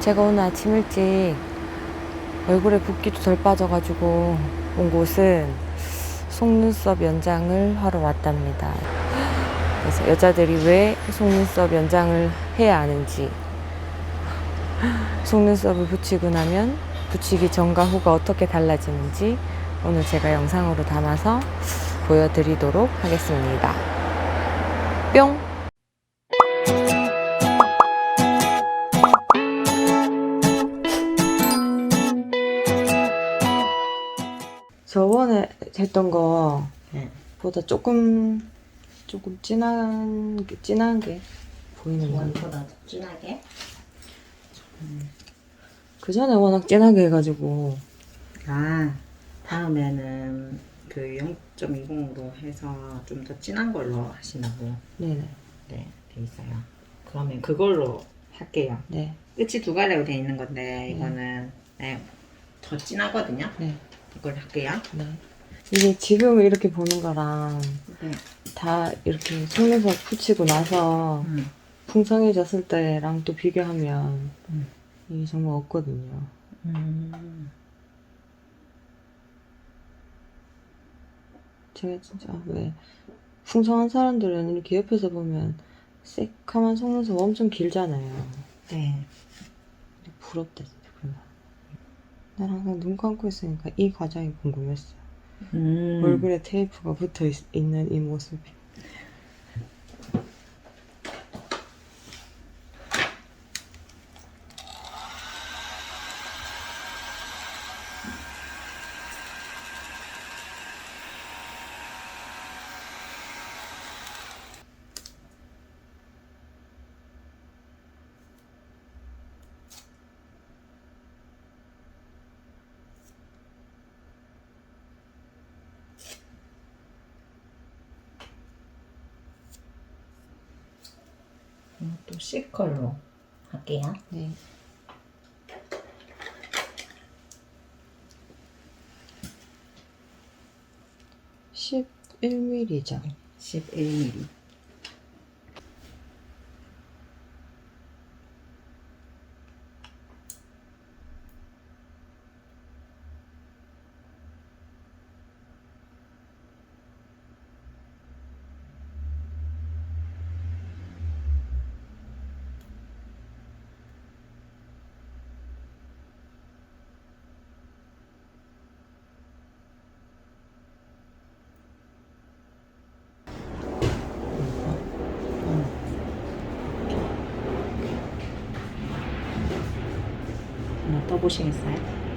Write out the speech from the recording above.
제가 오늘 아침 일찍 얼굴에 붓기도 덜 빠져가지고 온 곳은 속눈썹 연장을 하러 왔답니다. 그래서 여자들이 왜 속눈썹 연장을 해야 하는지, 속눈썹을 붙이고 나면 붙이기 전과 후가 어떻게 달라지는지 오늘 제가 영상으로 담아서 보여드리도록 하겠습니다. 뿅! 저번에 했던 거보다 네. 조금 조금 진한 게 진한 게 보이는 거. 원보다 더 진하게. 그 전에 워낙 진하게 해가지고 아 다음에는 그 0.20으로 해서 좀 더 진한 걸로 하시라고 네네 네, 돼 있어요. 그러면 그걸로 할게요. 네 끝이 두 가지로 돼 있는 건데 이거는 네, 더 진하거든요. 네, 이걸 할게요. 네. 이게 지금 이렇게 보는 거랑 네. 다 이렇게 속눈썹 붙이고 나서 음. 풍성해졌을 때랑 또 비교하면 음. 이게 정말 없거든요. 음. 제가 진짜 왜 풍성한 사람들은 이렇게 옆에서 보면 새카만 속눈썹 엄청 길잖아요. 네. 부럽다 진짜 그런 사람. 난 항상 눈 감고 있으니까 이 과정이 궁금했어. 음. 얼굴에 테이프가 붙어 있, 있는 이 모습이. 또 C 컬로 할게요. 네. (11mm죠) 11mm. 떠보시겠어요?